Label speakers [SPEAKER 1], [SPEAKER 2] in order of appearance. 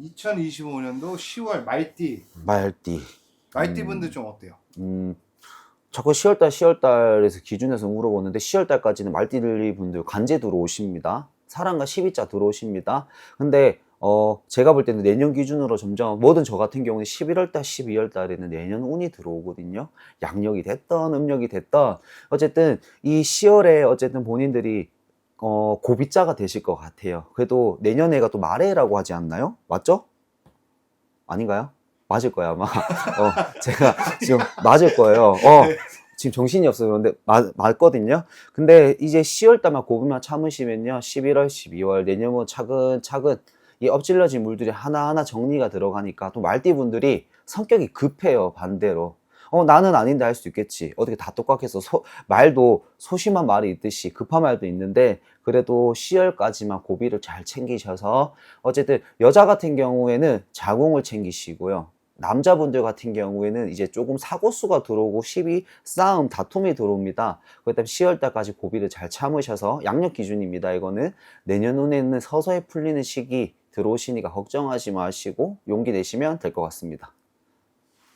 [SPEAKER 1] 2025년도 10월 말띠
[SPEAKER 2] 말띠.
[SPEAKER 1] 말띠 분들 좀 어때요?
[SPEAKER 2] 음, 자꾸 10월달, 10월달에서 기준에서 물어보는데 10월달까지는 말띠리 분들 간제 들어오십니다. 사랑과 12자 들어오십니다. 근데 어, 제가 볼 때는 내년 기준으로 점점 뭐든 저 같은 경우는 11월달, 12월달에는 내년 운이 들어오거든요. 양력이 됐던 음력이 됐던 어쨌든 이 10월에 어쨌든 본인들이 어, 고비자가 되실 것 같아요. 그래도 내년에가 또 말해라고 하지 않나요? 맞죠? 아닌가요? 맞을 거야 아마. 어, 제가 지금 맞을 거예요. 어, 지금 정신이 없어서 그런데 맞, 맞거든요. 근데 이제 10월 달만 고비만 참으시면요. 11월, 12월 내년은 차근차근 이 엎질러진 물들이 하나하나 정리가 들어가니까 또 말띠분들이 성격이 급해요. 반대로. 어, 나는 아닌데 할 수도 있겠지. 어떻게 다 똑같겠어. 소- 말도 소심한 말이 있듯이 급한 말도 있는데, 그래도 10월까지만 고비를 잘 챙기셔서, 어쨌든 여자 같은 경우에는 자궁을 챙기시고요. 남자분들 같은 경우에는 이제 조금 사고수가 들어오고 12 싸움, 다툼이 들어옵니다. 때문에 10월달까지 고비를 잘 참으셔서 양력 기준입니다. 이거는 내년 후에는 서서히 풀리는 시기 들어오시니까 걱정하지 마시고 용기 내시면 될 것 같습니다.